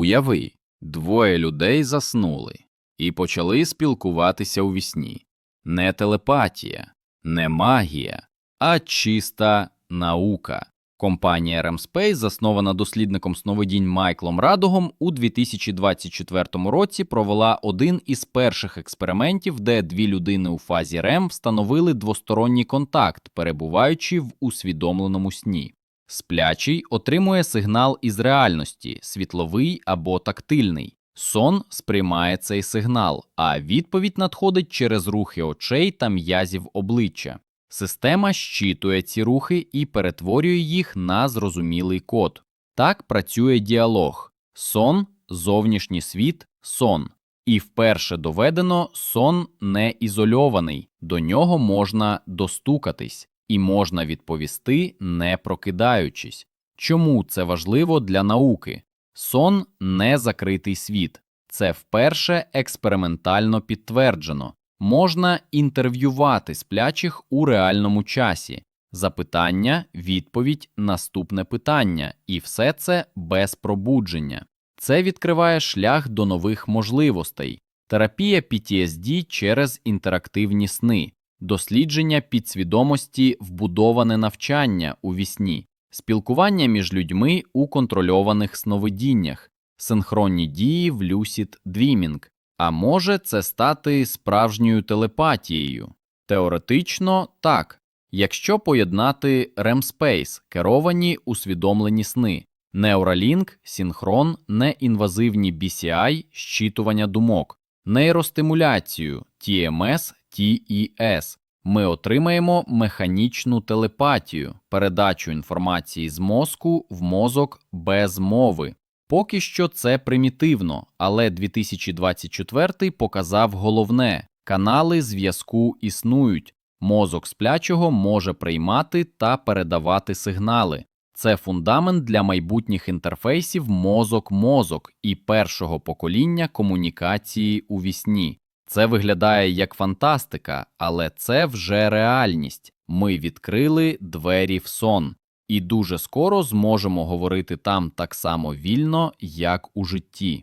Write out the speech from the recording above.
Уяви, двоє людей заснули і почали спілкуватися у вісні. Не телепатія, не магія, а чиста наука. Компанія REM заснована дослідником сновидінь Майклом Радогом, у 2024 році провела один із перших експериментів, де дві людини у фазі REM встановили двосторонній контакт, перебуваючи в усвідомленому сні. Сплячий отримує сигнал із реальності, світловий або тактильний. Сон сприймає цей сигнал, а відповідь надходить через рухи очей та м'язів обличчя. Система щитує ці рухи і перетворює їх на зрозумілий код. Так працює діалог: сон, зовнішній світ, сон. І вперше доведено, сон не ізольований, до нього можна достукатись і можна відповісти, не прокидаючись. Чому це важливо для науки? Сон не закритий світ. Це вперше експериментально підтверджено. Можна інтерв'ювати сплячих у реальному часі. Запитання, відповідь, наступне питання, і все це без пробудження. Це відкриває шлях до нових можливостей. Терапія PTSD через інтерактивні сни, дослідження підсвідомості, вбудоване навчання у вісні, спілкування між людьми у контрольованих сновидіннях, синхронні дії в Lucid Dreaming. А може це стати справжньою телепатією? Теоретично так, якщо поєднати REM-Space, керовані усвідомлені сни, Neuralink, синхрон, неінвазивні BCI, щитування думок, нейростимуляцію TMS, TES, ми отримаємо механічну телепатію, передачу інформації з мозку в мозок без мови. Поки що це примітивно, але 2024 показав головне канали зв'язку існують, мозок сплячого може приймати та передавати сигнали. Це фундамент для майбутніх інтерфейсів мозок-мозок і першого покоління комунікації у вісні. Це виглядає як фантастика, але це вже реальність. Ми відкрили двері в сон і дуже скоро зможемо говорити там так само вільно, як у житті.